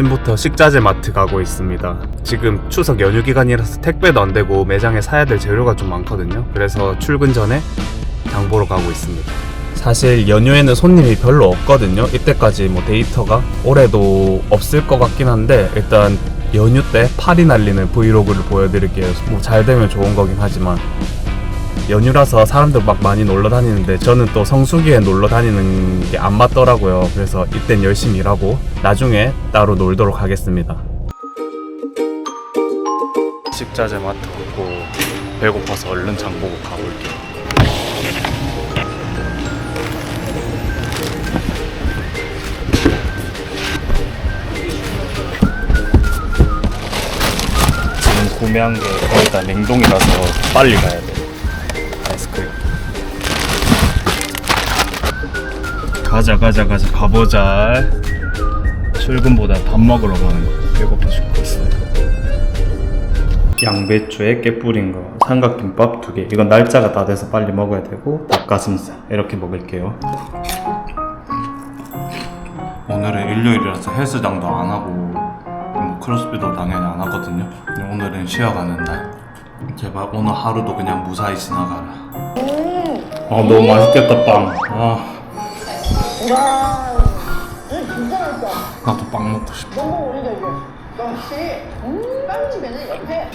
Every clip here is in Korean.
아침부터 식자재 마트 가고 있습니다. 지금 추석 연휴 기간이라서 택배도 안 되고 매장에 사야 될 재료가 좀 많거든요. 그래서 출근 전에 장 보러 가고 있습니다. 사실 연휴에는 손님이 별로 없거든요. 이때까지 뭐 데이터가 올해도 없을 것 같긴 한데 일단 연휴 때 파리 날리는 브이로그를 보여드릴게요. 뭐 잘 되면 좋은 거긴 하지만 연휴라서 사람들 막 많이 놀러 다니는데 저는 또 성수기에 놀러 다니는 게 안 맞더라고요. 그래서 이땐 열심히 일하고 나중에 따로 놀도록 하겠습니다. 식자재 마트 오고 배고파서 얼른 장 보고 가볼게요. 지금 구매한 게 거의 다 냉동이라서 빨리 가야 가자 가자 가자 가보자. 출근보다 밥 먹으러 가는 거 배고파 죽겠어요. 양배추에 깨 뿌린 거, 삼각김밥 두 개. 이건 날짜가 다 돼서 빨리 먹어야 되고 닭가슴살 이렇게 먹을게요. 오늘은 일요일이라서 헬스장도 안 하고 뭐 크로스핏도 당연히 안 하거든요. 오늘은 쉬어가는 날. 제발 오늘 하루도 그냥 무사히 지나가라. 아 너무 맛있겠다 빵. 아 와, 이거 진짜 맛있다. 나도 빵 먹고 싶어. 너무 이게. 역시 음, 빵집에는 옆에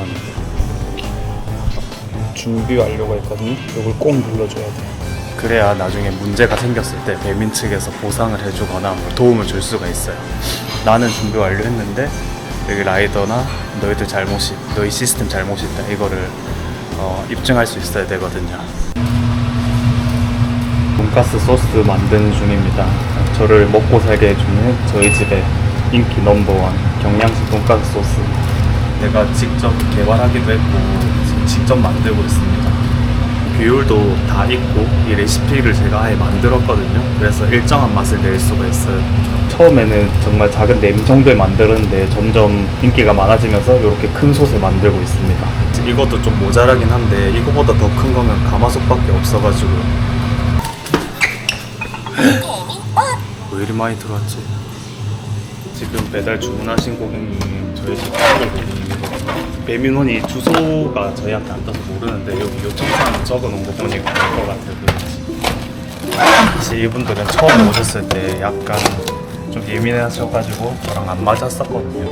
나면 준비 완료가 있거든요. 이걸 꼭 눌러줘야 돼. 그래야 나중에 문제가 생겼을 때 배민 측에서 보상을 해주거나 뭐 도움을 줄 수가 있어요. 나는 준비 완료했는데 여기 라이더나 너희들 잘못이 너희 시스템 잘못이 있다 이거를 어, 입증할 수 있어야 되거든요. 돈가스 소스 만드는 중입니다. 저를 먹고 살게 해주는 저희 집의 인기 넘버원 경양식 돈가스 소스. 내가 직접 개발하기도 했고 직접 만들고 있습니다. 비율도 다 있고 이 레시피를 제가 아예 만들었거든요. 그래서 일정한 맛을 낼 수가 있어요. 처음에는 정말 작은 냄 정도에 만들었는데 점점 인기가 많아지면서 이렇게 큰 솥을 만들고 있습니다. 이것도 좀 모자라긴 한데 이거보다 더 큰 거면 가마솥밖에 없어가지고 왜 이리 많이 들어왔지? 지금 배달 주문하신 고객님 저희 집 친구 고객님이거든요 배민원이 주소가 저희한테 안 떠서 모르는데 여기 요청사항 적어놓은 거 보니까 알 것 같아요. 사실 이분들은 처음 오셨을 때 약간 좀 예민하셔가지고 저랑 안 맞았었거든요.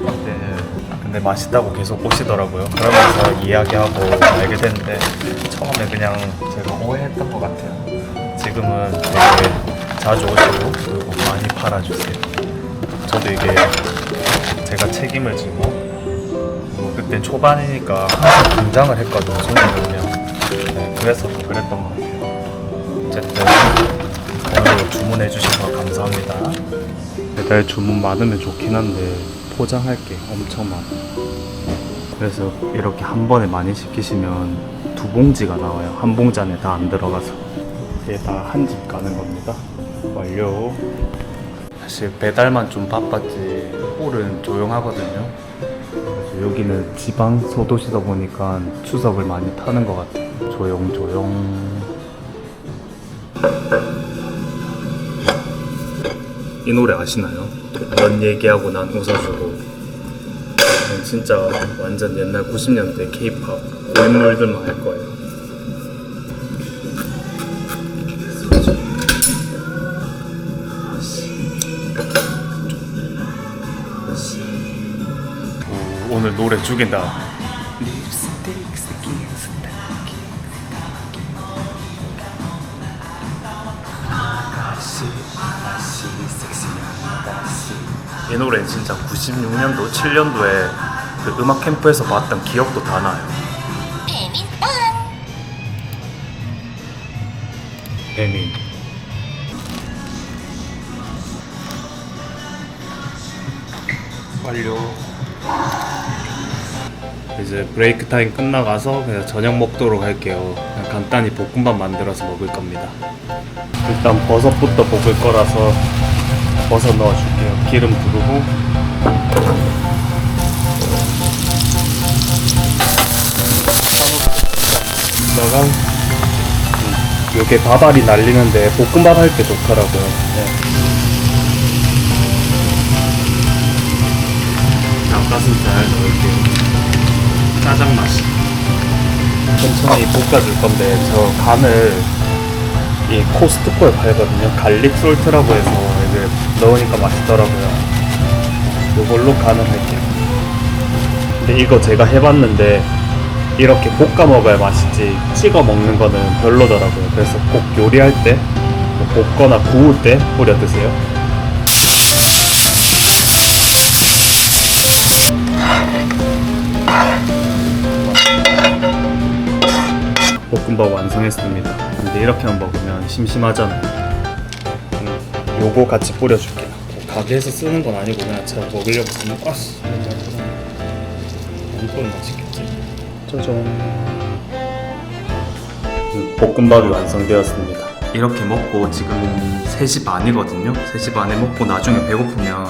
근데, 근데 맛있다고 계속 오시더라고요. 그러면서 이야기하고 알게 됐는데 처음에 그냥 제가 오해했던 것 같아요. 지금은 되게 자주 오시고 그리고 많이 팔아주세요. 저도 이게 제가 책임을 지고 뭐 그때 초반이니까 항상 긴장을 했거든요. 오면 네, 그래서 더 그랬던 것 같아요. 어쨌든 오늘 주문해 주셔서 감사합니다. 배달 주문 많으면 좋긴 한데 포장할 게 엄청 많아. 그래서 이렇게 한 번에 많이 시키시면 두 봉지가 나와요. 한 봉지 안에 다 안 들어가서. 이게 다 한 집 가는 겁니다. 완료. 사실 배달만 좀 바빴지 홀은 조용하거든요. 여기는 지방 소도시다 보니까 추석을 많이 타는 것 같아요. 조용 조용. 이 노래 아시나요? 넌 얘기하고 난 웃어주고. 진짜 완전 옛날 90년대 K-팝 고인물들만 할 거예요. 오, 오늘 노래 죽인다. 이 노래 진짜 96년도, 7년도에 그 음악 캠프에서 봤던 기억도 다 나요. 배민. 완료. 이제 브레이크 타임 끝나가서 그냥 저녁 먹도록 할게요. 그냥 간단히 볶음밥 만들어서 먹을 겁니다. 일단 버섯부터 볶을 거라서 버섯 넣어줄게요. 기름 두르고 다가 이게 밥알이 날리는데 볶음밥 할 때 좋더라고요. 네. 닭가슴살 넣을게요. 짜장 맛이. 천천히 볶아줄 건데 저 간을 이 코스트코에 팔거든요. 갈릭 솔트라고 해서 이제 넣으니까 맛있더라고요. 이걸로 간을 할게요. 근데 이거 제가 해봤는데 이렇게 볶아 먹어야 맛있지 찍어 먹는 거는 별로더라고요. 그래서 꼭 요리할 때뭐 볶거나 구울 때 뿌려 드세요. 볶음밥 완성했습니다. 근데 이렇게만 먹으면 심심하잖아요. 음, 요거 같이 뿌려줄게요. 가게에서 쓰는 건 아니고 그냥 제가 먹으려고 쓰는 거. 아씨, 이건 맛있겠지. 짜잔. 음, 볶음밥이 완성되었습니다. 이렇게 먹고 지금 3시 반이거든요. 3시 반에 먹고 나중에 배고프면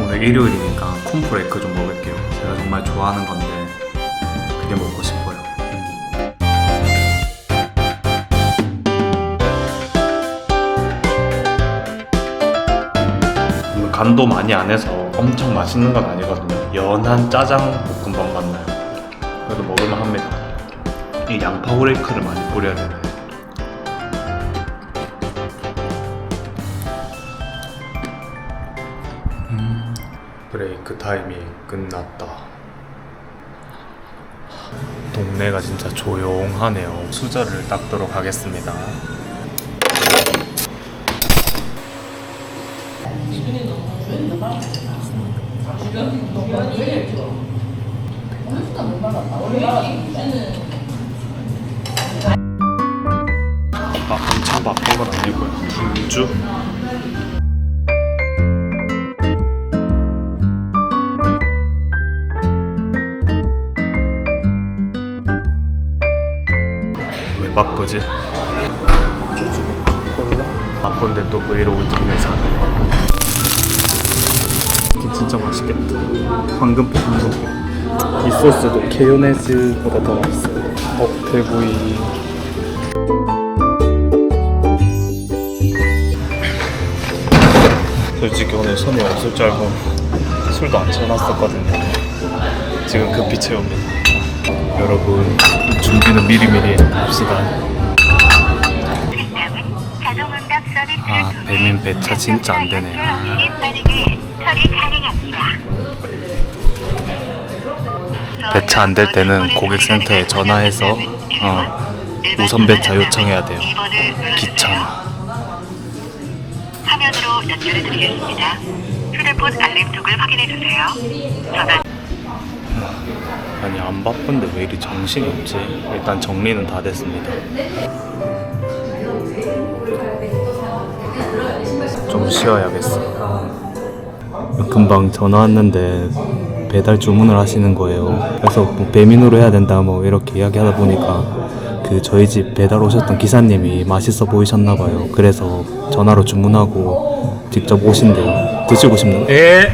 오늘 일요일이니까 콤프레이크 좀 먹을게요. 제가 정말 좋아하는 건데 그게 먹고 싶어요. 간도 많이 안 해서 엄청 맛있는 건 아니거든요. 연한 짜장 볶음밥 맛나요. 그래도 먹을만 합니다. 이 양파 후레이크를 많이 뿌려야 되네. 음, 브레이크 타임이 끝났다. 동네가 진짜 조용하네요. 수저를 닦도록 하겠습니다. 아, 엄청 바쁜 건 아니고요. 분주. 왜 바쁘지? 바쁜데 또 브이로그 찍는 사람. 이게 진짜 맛있겠다. 황금 볶음밥. 이 소스도 케요네즈보다 더 맛있어요. 억태구이. 솔직히 오늘 손이 없을 줄 알고 술도 안 채워놨었거든요. 지금 급히 채웁니다. 여러분 준비는 미리미리 서비스를 아, 배민 배차 진짜 안 되네. 가능합니다. 배차 안 될 때는 고객센터에 전화해서 어, 우선 배차 요청해야 돼요. 귀찮아. 화면으로 연결해 드리겠습니다. 휴대폰 알림톡을 확인해 주세요. 전화 아니 안 바쁜데 왜 이리 정신이 없지? 일단 정리는 다 됐습니다. 좀 쉬어야겠어. 금방 전화 왔는데 배달 주문을 하시는 거예요. 그래서 뭐 배민으로 해야 된다 뭐 이렇게 이야기하다 보니까 그 저희 집 배달 오셨던 기사님이 맛있어 보이셨나 봐요. 그래서 전화로 주문하고 직접 오신대요. 드시고 싶는? 예.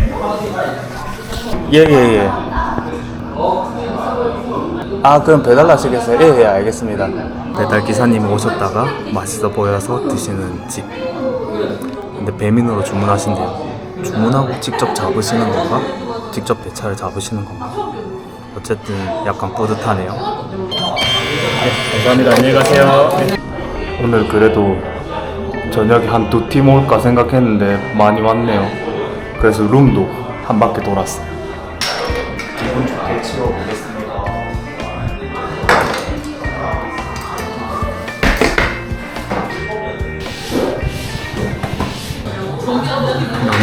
예 예 예. 아 그럼 배달 하시겠어요? 예, 예 알겠습니다 배달 기사님 오셨다가 맛있어 보여서 드시는 집 근데 배민으로 주문하신대요 주문하고 직접 잡으시는 건가? 직접 배차를 잡으시는 건가? 어쨌든 약간 뿌듯하네요. 네, 감사합니다. 안녕히 가세요. 오늘 그래도 저녁에 한 두 팀 올까 생각했는데 많이 왔네요. 그래서 룸도 한 바퀴 돌았어요. 기분 좋게 치워보겠습니다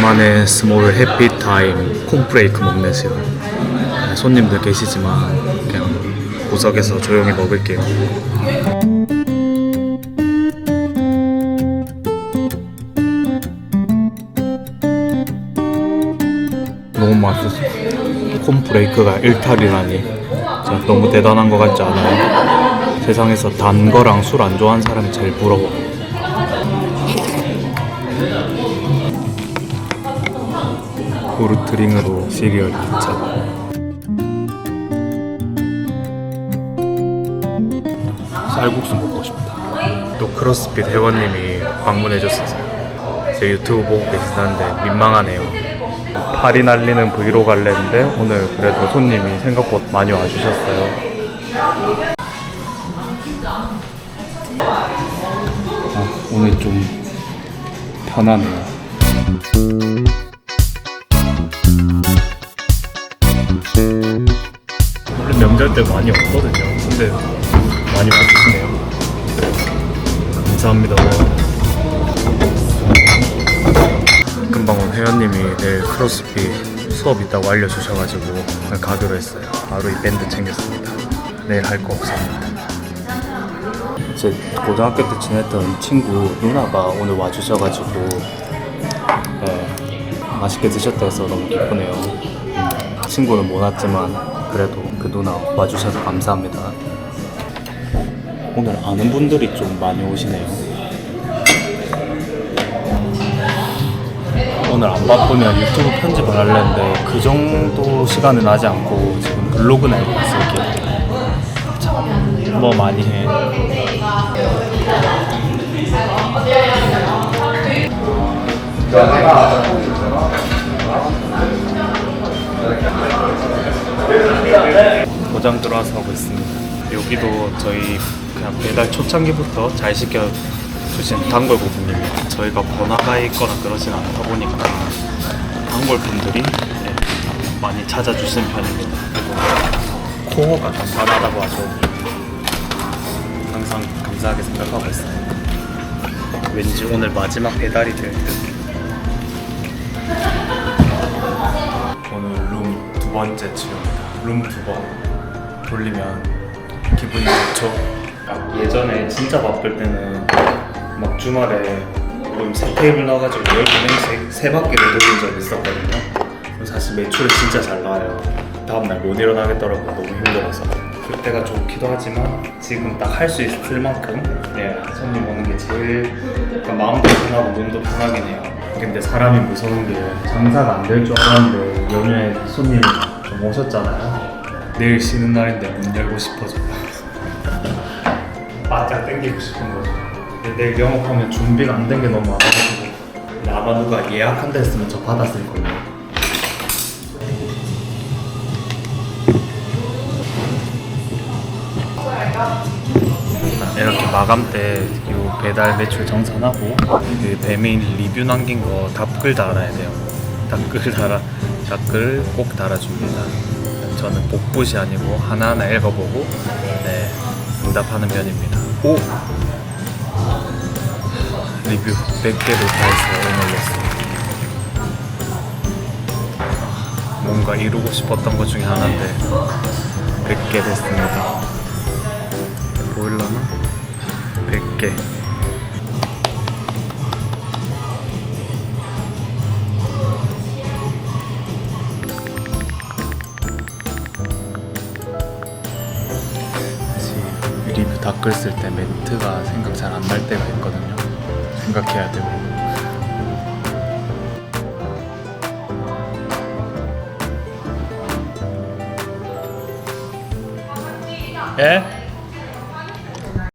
나만의 스몰 해피 타임 콩브레이크 먹는 시간 네, 손님들 계시지만 그냥 구석에서 조용히 먹을게요 너무 맛있었어요. 콤브레이크가 일탈이라니 진짜 너무 대단한 것 같지 않아요? 세상에서 단 거랑 술 안 좋아하는 사람이 제일 부러워. 후르트링으로 시리얼 2차. 쌀국수 먹고 싶다. 또 크로스핏 회원님이 방문해줬어요. 제 유튜브 보고 계시다는데 민망하네요. 팔이 날리는 브이로그 할랬는데 오늘 그래도 손님이 생각보다 많이 와주셨어요. 아, 오늘 좀 편하네요. 때 많이 없거든요. 근데 많이 와주시네요. 감사합니다. 금방 온 회원님이 내일 크로스핏 수업 있다고 알려주셔가지고 가기로 했어요. 바로 이 밴드 챙겼습니다. 내일 할 거 없습니다. 제 고등학교 때 지냈던 친구 누나가 오늘 와주셔가지고 네, 맛있게 드셨다 해서 너무 기쁘네요. 음, 친구는 못 왔지만 그래도 그 누나 와주셔서 감사합니다. 오늘 아는 분들이 좀 많이 오시네요. 오늘 안 바쁘면 유튜브 편집을 하려는데 그 정도 시간은 나지 않고 지금 블로그나 읽고 있을게요. 참, 뭐 많이 해. 고장 들어와서 하고 있습니다. 여기도 저희 그냥 배달 초창기부터 잘 시켜 주신 단골 고객님이 저희가 번화가에 있거나 그러진 않다 보니까 단골 분들이 네, 많이 찾아주시는 편입니다. 그리고 코어가 단단하다고 하죠. 항상 감사하게 생각하고 있어요. 왠지 오늘 마지막 배달이 될 듯. 오늘 룸 두 번째 치료입니다. 룸 두 번 돌리면 기분이 좋죠. 막 예전에 진짜 바쁠 때는 막 주말에 룸세 테이블 넣어가지고 열 개는 세, 세 바퀴를 돌린 적이 있었거든요. 사실 매출이 진짜 잘 나와요. 다음날 못 일어나겠더라고요. 너무 힘들어서. 그때가 좋기도 하지만 지금 딱 할 수 있을 만큼 네, 손님 오는 게 제일 그러니까 마음도 편하고 몸도 편하긴 해요. 근데 사람이 무서운 게 장사가 안 될 줄 알았는데 연휴에 손님이 좀 오셨잖아요. 내일 쉬는 날인데 문 열고 싶어져요. 바짝 땡기고 싶은 거죠. 근데 내일 영업하면 준비가 안 된 게 너무 많아가지고 근데 아마 누가 예약한다 했으면 저 받았을 거예요. 이렇게 마감 때 요 배달 매출 정산하고 그 배민 리뷰 남긴 거 답글 달아야 돼요. 답글 달아 답글 꼭 달아줍니다. 저는 복붙이 아니고 하나하나 읽어보고 네 응답하는 편입니다. 오 리뷰 100개 돌파해서 올렸습니다. 뭔가 이루고 싶었던 것 중에 하나인데 100개 됐습니다. 보일러나? 100개. 사실 리뷰 댓글 쓸때 멘트가 생각 잘 안 날 때가 있거든요. 생각해야 되고. 예?